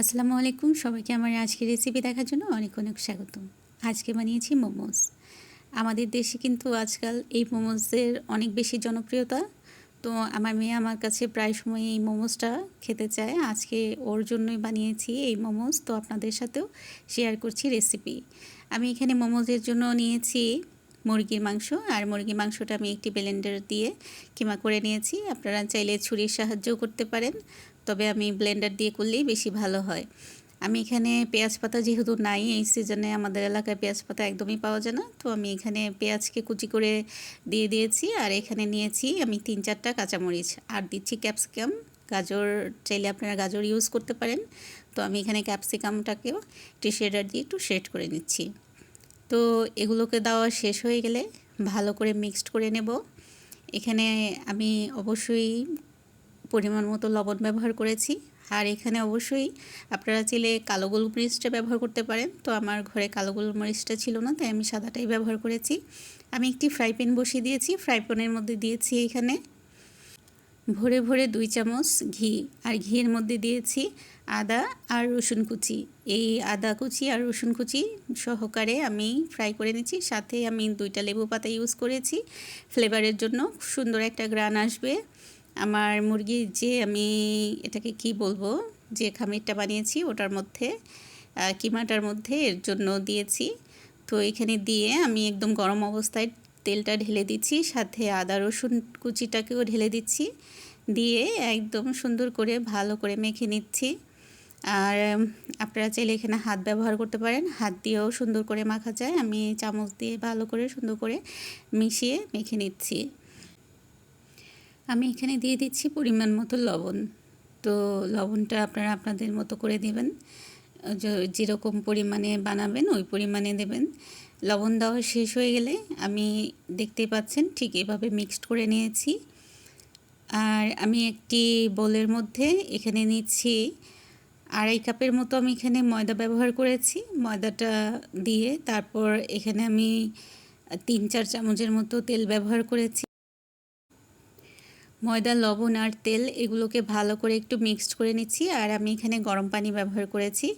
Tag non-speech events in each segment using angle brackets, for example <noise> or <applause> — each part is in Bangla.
আসসালামু আলাইকুম। সবাইকে আমার আজকের রেসিপি দেখার জন্য অনেক অনেক স্বাগতম। আজকে বানিয়েছি মোমোস। আমাদের দেশে কিন্তু আজকাল এই মোমোসের অনেক বেশি জনপ্রিয়তা। তো আমার মেয়ে আমার কাছে প্রায় সময় এই মোমোসটা খেতে চায়। আজকে ওর জন্যই বানিয়েছি এই মোমোস। তো আপনাদের সাথেও শেয়ার করছি রেসিপি আমি এখানে মোমোজের জন্য নিয়েছি মুরগির মাংস, আর মুরগির মাংসটা আমি একটি ব্লেন্ডার দিয়ে কিমা করে নিয়েছি। আপনারা চাইলে ছুরির সাহায্যও করতে পারেন, তবে আমি ব্লেন্ডার দিয়ে করলেই বেশি ভালো হয়। আমি এখানে পেঁয়াজ পাতা যেহেতু নাই, এই সিজনে আমাদের এলাকায় পেঁয়াজ পাতা একদমই পাওয়া যায় না। তো আমি এখানে পেঁয়াজকে কুচি করে দিয়ে দিয়েছি, আর এখানে নিয়েছি আমি তিন চারটা কাঁচামরিচ। আর দিচ্ছি ক্যাপসিকাম গাজর, চাইলে আপনারা গাজর ইউজ করতে পারেন। তো আমি এখানে ক্যাপসিকামটাকেও একটু শেডার দিয়ে একটু শেড করে নিচ্ছি। তো এগুলোকে দেওয়া শেষ হয়ে গেলে ভালো করে মিক্সড করে নেব। এখানে আমি অবশ্যই পরিমাণ মতো লবণ ব্যবহার করেছি। আর এখানে অবশ্যই আপনারা চাইলে কালো গোলমরিচটা ব্যবহার করতে পারেন। তো আমার ঘরে কালো গোলমরিচটা ছিল না, তাই আমি সাদাটাই ব্যবহার করেছি। আমি একটি ফ্রাই প্যান বসিয়ে দিয়েছি। ফ্রাই প্যানের মধ্যে দিয়েছি এখানে ভরে ভরে দুই চামচ ঘি আর ঘিয়ের মধ্যে দিয়েছি আদা আর রসুন কুচি। এই আদা কুচি আর রসুন কুচি সহকারে আমি ফ্রাই করে নিচ্ছি। সাথে আমি দুইটা লেবু পাতা ইউজ করেছি। ফ্লেভারের জন্য সুন্দর একটা গ্রান আসবে। আমার মুরগির যে আমি এটাকে কি বলব? যে খামিরটা বানিয়েছি ওটার মধ্যে কিমাটার মধ্যে এর জন্য দিয়েছি। তো এখানে দিয়ে আমি একদম গরম অবস্থায় তেলটা ঢেলে দিচ্ছি, সাথে আদা, রসুন কুচিটাকেও ঢেলে দিচ্ছি। দিয়ে একদম সুন্দর করে ভালো করে মেখে নিচ্ছি। আর আপনারা চাইলে এখানে হাত ব্যবহার করতে পারেন। হাত দিয়েও সুন্দর করে মাখা যায়। আমি চামচ দিয়ে ভালো করে সুন্দর করে মিশিয়ে মেখে নিচ্ছি। আমি এখানে দিয়ে দিচ্ছি পরিমাণ মতো লবণ। তো লবণটা আপনারা আপনাদের মতো করে দেবেন। যেরকম পরিমাণে বানাবেন, ওই পরিমাণে দেবেন। লবণ দেওয়া শেষ হয়ে গেলে আমি দেখতে পাচ্ছেন ঠিক এভাবে মিক্সড করে নিয়েছি। আর আমি একটি বোলের মধ্যে এখানে নিচ্ছি আড়াই কাপের মতো আমি এখানে ময়দা ব্যবহার করেছি। ময়দাটা দিয়ে তারপর এখানে আমি তিন চার চামচের মতো তেল ব্যবহার করেছি। ময়দা, লবণ আর তেল এগুলোকে ভালো করে একটু মিক্সড করে নিচ্ছি। আর আমি এখানে গরম পানি ব্যবহার করেছি।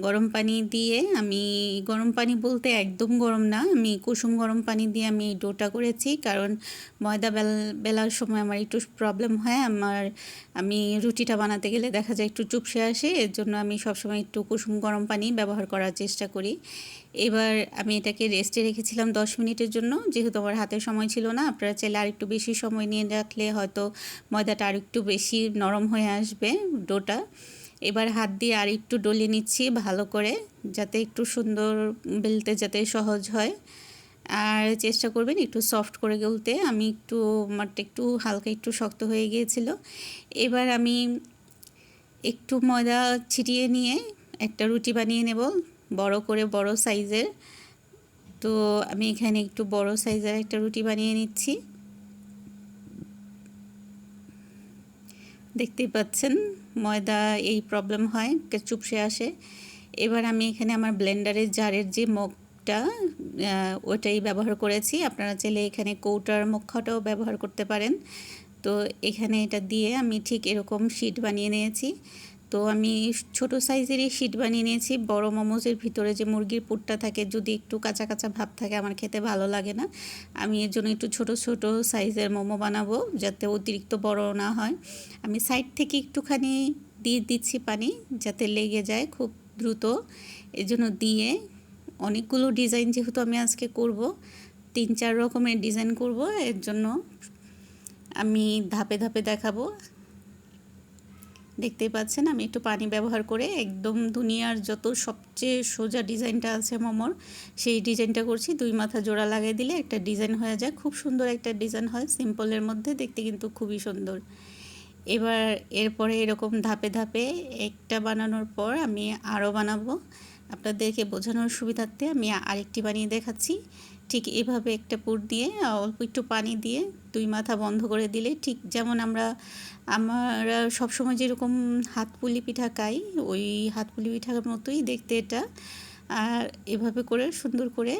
গরম পানি দিয়ে আমি, গরম পানি বলতে একদম গরম না, আমি কুসুম গরম পানি দিয়ে আমি ডোটা করেছি। কারণ ময়দা বেল, বেলার সময় আমার একটু প্রবলেম হয়। আমার, আমি রুটিটা বানাতে গেলে দেখা যায় একটু চুপসে আসে। এর জন্য আমি সবসময় একটু কুসুম গরম পানি ব্যবহার করার চেষ্টা করি। এবার আমি এটাকে রেস্টে রেখেছিলাম দশ মিনিটের জন্য। যেহেতু আমার হাতে সময় ছিল না, আপনারা চাইলে আর একটু বেশি সময় নিয়ে রাখলে হয়তো ময়দাটা আর একটু বেশি নরম হয়ে আসবে ডোটা। এবার হাত দিয়ে আর একটু ডলে নিচ্ছি ভালো করে, যাতে একটু সুন্দর বেলতে যাতে সহজ হয়। আর চেষ্টা করবেন একটু সফট করে গলতে। আমি একটু আমারটা একটু হালকা একটু শক্ত হয়ে গিয়েছিল। এবার আমি একটু ময়দা ছিটিয়ে নিয়ে একটা রুটি বানিয়ে নেব। বড় করে বড় সাইজের। তো আমি এখানে একটু বড় সাইজের একটা রুটি বানিয়ে নিচ্ছি। দেখতেই পাচ্ছেন, ময়দা এই প্রবলেম হয় চুপসে আসে। এবার আমি এখানে আমার ব্লেন্ডারের জারের যে মুখটা ওটাই ব্যবহার করেছি। আপনারা চাইলে এখানে কৌটার মুখাটাও ব্যবহার করতে পারেন। তো এখানে এটা দিয়ে আমি ঠিক এরকম শিট বানিয়ে নিয়েছি। তো আমি ছোট সাইজেরই শিট বানিয়ে নিয়েছি। বড় মোমোজের ভিতরে যে মুরগির পুরটা থাকে, যদি একটু কাঁচা কাঁচা ভাব থাকে, আমার খেতে ভালো লাগে না। আমি এর জন্য একটু ছোট ছোট সাইজের মোমো বানাবো, যাতে অতিরিক্ত বড় না হয়। আমি সাইড থেকে একটুখানি দিয়ে দিচ্ছি পানি, যাতে লেগে যায় খুব দ্রুত। এর জন্য দিয়ে অনেকগুলো ডিজাইন যেহেতু আমি আজকে করব, তিন চার রকমের ডিজাইন করব, এর জন্য আমি ধাপে ধাপে দেখাবো। দেখতেই পাচ্ছেন, আমি একটু পানি ব্যবহার করে একদম দুনিয়ার যত সবচেয়ে সোজা ডিজাইনটা আছে মোমোর, সেই ডিজাইনটা করছি। দুই মাথা জোড়া লাগিয়ে দিলে একটা ডিজাইন হয়ে যায়। খুব সুন্দর একটা ডিজাইন হয়, সিম্পলের মধ্যে দেখতে কিন্তু খুবই সুন্দর। এবার এরপরে এরকম ধাপে ধাপে একটা বানানোর পর আমি আরও বানাবো। আপনাদেরকে বোঝানোর সুবিধার্থে আমি আরেকটি বানিয়ে দেখাচ্ছি। ঠিক এভাবে একটা পুর দিয়ে, অল্প একটু পানি দিয়ে দুই মাথা বন্ধ করে দিলে ঠিক যেমন আমরা আমরা সবসময় যেরকম হাত পুলি পিঠা খাই, ওই হাত পুলি পিঠার মতোই দেখতে এটা। আর এভাবে করে সুন্দর করে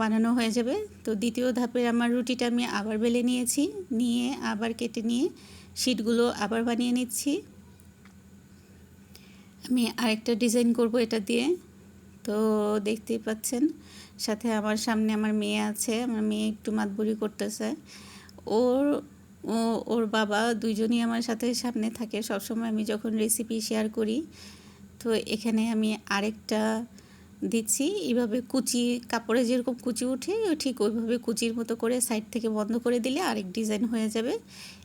বানানো হয়ে যাবে। তো দ্বিতীয় ধাপের আমার রুটিটা আমি আবার বেলে নিয়েছি, নিয়ে আবার কেটে নিয়ে শিটগুলো আবার বানিয়ে নিচ্ছি। আমি আরেকটা ডিজাইন করব এটা দিয়ে। তো দেখতেই পাচ্ছেন, সাথে আমার সামনে আমার মেয়ে আছে, আমার মেয়ে একটু মাতবুরি করতেছে। ওর, ও, ওর বাবা দুইজনই আমার সাথে সামনে থাকে। সবসময় আমি যখন রেসিপি শেয়ার করি, তো এখানে আমি আরেকটা দিচ্ছি। এইভাবে কুচি, কাপড়ে যেরকম কুচি উঠে, ঠিক ওইভাবে কুচির মতো করে সাইড থেকে বন্ধ করে দিলে আরেক ডিজাইন হয়ে যাবে।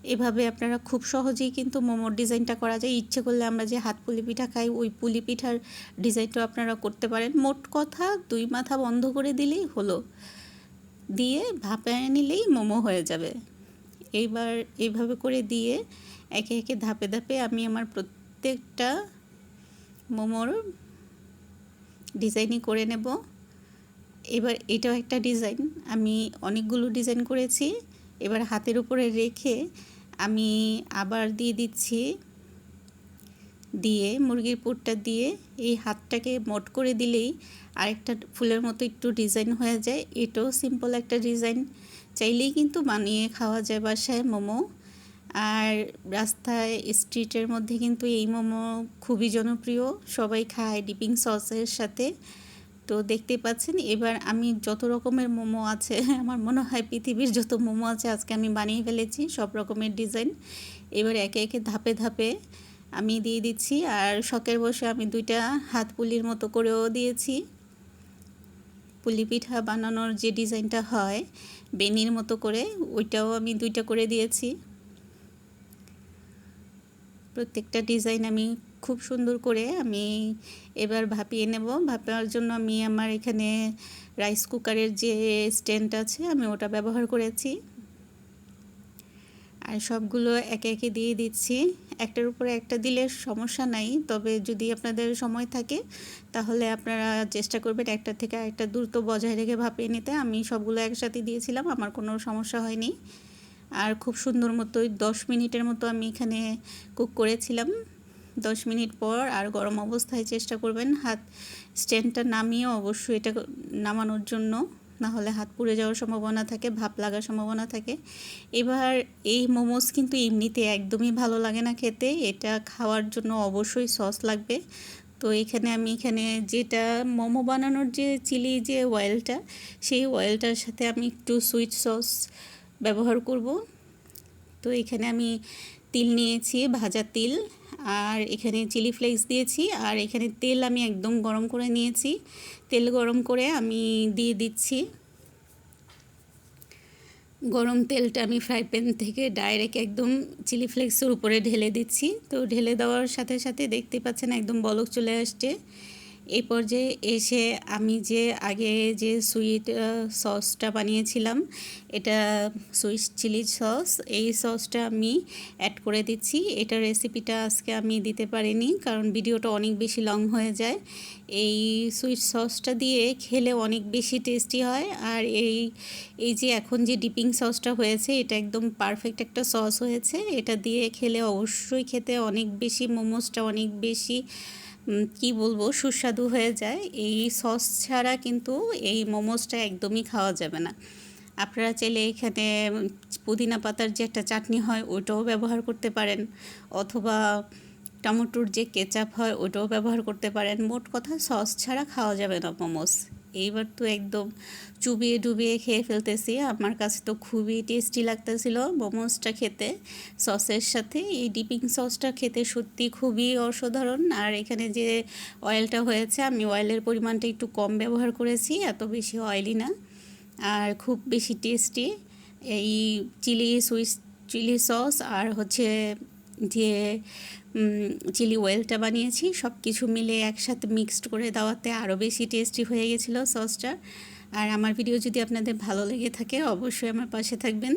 এভাবে আপনারা খুব সহজেই কিন্তু মোমোর ডিজাইনটা করা যায়। ইচ্ছে করলে আমরা যে হাত পুলি পিঠা খাই, ওই পুলি পিঠার ডিজাইনটাও আপনারা করতে পারেন। মোট কথা দুই মাথা বন্ধ করে দিলেই হলো। দিয়ে ভাপে নিলেই মোমো হয়ে যাবে। এইবার এইভাবে করে দিয়ে একে একে ধাপে ধাপে আমি আমার প্রত্যেকটা মোমোর ডিজাইনই করে নেব। এবার এটাও একটা ডিজাইন। আমি অনেকগুলো ডিজাইন করেছি। এবার হাতের উপরে রেখে আমি আবার দিয়ে দিচ্ছি, দিয়ে মুরগির পুরটা দিয়ে এই হাতটাকে মোট করে দিলেই আরেকটা ফুলের মতো একটু ডিজাইন হয়ে যায়। এটাও সিম্পল একটা ডিজাইন। চাইলেই কিন্তু বানিয়ে খাওয়া যায় বাসায় মোমো। আর রাস্তায় স্ট্রিটের মধ্যে কিন্তু এই মোমো খুবই জনপ্রিয়। সবাই খায় ডিপিং সসের সাথে। তো দেখতে পাচ্ছেন, এবার আমি যত রকমের মোমো আছে, <laughs> আমার মনে হয় পৃথিবীর যত মোমো আছে আজকে আমি বানিয়ে ফেলেছি, সব রকমের ডিজাইন এবার একে একে ধাপে ধাপে আমি দিয়ে দিচ্ছি, আর শখের বসে আমি দুইটা হাত পুলির মতো করেও দিয়েছি। পুলি পিঠা বানানোর যে ডিজাইনটা হয়, বেনির মতো করে, ওইটাও আমি দুইটা করে দিয়েছি। প্রত্যেকটা ডিজাইন আমি খুব সুন্দর করে আমি এবার ভাপিয়ে নেব। ভাপার জন্য আমি আমার এখানে রাইস কুকারের যে স্ট্যান্ড আছে, আমি ওটা ব্যবহার করেছি। আর সবগুলো একে একে দিয়ে দিচ্ছি। একটার উপরে একটা দিলে সমস্যা নাই, তবে যদি আপনাদের সময় থাকে, তাহলে আপনারা চেষ্টা করবেন একটা থেকে একটা দ্রুত বজায় রেখে ভাপিয়ে নিতে। আমি সবগুলো একসাথে দিয়েছিলাম, আমার কোনো সমস্যা হয়নি। আর খুব সুন্দর মতো দশ মিনিটের মতো আমি এখানে কুক করেছিলাম। দশ মিনিট পর আর গরম অবস্থায় চেষ্টা করবেন হাত স্ট্যান্ডটা নামিয়ে অবশ্যই এটা নামানোর জন্য না হলে হাত পুড়ে যাওয়ার সম্ভাবনা থাকে, ভাপ লাগার সম্ভাবনা থাকে। এবার এই মোমোস কিন্তু এমনিতে একদমই ভালো লাগে না খেতে, এটা খাওয়ার জন্য অবশ্যই সস লাগবে। তো এখানে আমি এখানে যেটা মোমো বানানোর যে চিলি যে অয়েলটা সেই অয়েলটার সাথে আমি একটু সুইট সস ব্যবহার করব। তো এখানে আমি তিল নিয়েছি, ভাজা তিল, আর এখানে চিলি ফ্লেক্স দিয়েছি, আর এখানে তেল আমি একদম গরম করে নিয়েছি। তেল গরম করে আমি দিয়ে দিচ্ছি। গরম তেলটা আমি ফ্রাই প্যান থেকে ডাইরেক্ট একদম চিলি ফ্লেক্সের উপরে ঢেলে দিচ্ছি। তো ঢেলে দেওয়ার সাথে সাথে দেখতে পাচ্ছেন একদম বলক চলে আসছে। এই পর্যায়ে এসে আমি যে আগে যে সুইট সসটা বানিয়েছিলাম, এটা সুইট চিলি সস, এই সসটা আমি অ্যাড করে দিচ্ছি। এটা রেসিপিটা আজকে আমি দিতে পারিনি, কারণ ভিডিওটা অনেক বেশি লং হয়ে যায়। এই সুইট সসটা দিয়ে খেলে অনেক বেশি টেস্টি হয়, আর এই এই যে এখন যে ডিপিং সসটা হয়েছে, এটা একদম পারফেক্ট একটা সস হয়েছে। এটা দিয়ে খেলে অবশ্যই খেতে অনেক বেশি, মোমোসটা অনেক বেশি কি বলব, সুস্বাদু হয়ে যায়। এই সস ছাড়া কিন্তু এই মোমোসটা একদমই খাওয়া যাবে না। আপনারা চাইলে এখানে পুদিনা পাতার যে একটা চাটনি হয়, ওটাও ব্যবহার করতে পারেন। অথবা টমেটোর যে কেচাপ হয়, ওটাও ব্যবহার করতে পারেন। মোট কথা সস ছাড়া খাওয়া যাবে না মোমোস। এইবার তো একদম চুবিয়ে ডুবিয়ে খেয়ে ফেলতেছি। আমার কাছে তো খুবই টেস্টি লাগতেছিল মোমোসটা খেতে, সসের সাথে। এই ডিপিং সসটা খেতে সত্যি খুবই অসাধারণ। আর এখানে যে অয়েলটা হয়েছে, আমি অয়েলের পরিমাণটা একটু কম ব্যবহার করেছি, এত বেশি অয়েলি না। আর খুব বেশি টেস্টি এই চিলি সুইস চিলি সস আর হচ্ছে যে চিলি ওয়েলটা বানিয়েছি। সব কিছু মিলে একসাথে মিক্সড করে দেওয়াতে আরও বেশি টেস্টি হয়ে গেছিল সসটা। আর আমার ভিডিও যদি আপনাদের ভালো লেগে থাকে, অবশ্যই আমার পাশে থাকবেন।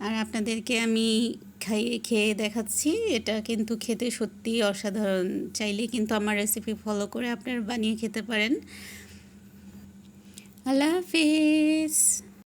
আর আপনাদেরকে আমি খাইয়ে খেয়ে দেখাচ্ছি। এটা কিন্তু খেতে সত্যি অসাধারণ। চাইলে কিন্তু আমার রেসিপি ফলো করে আপনারা বানিয়ে খেতে পারেন। আল্লাহ হাফিজ।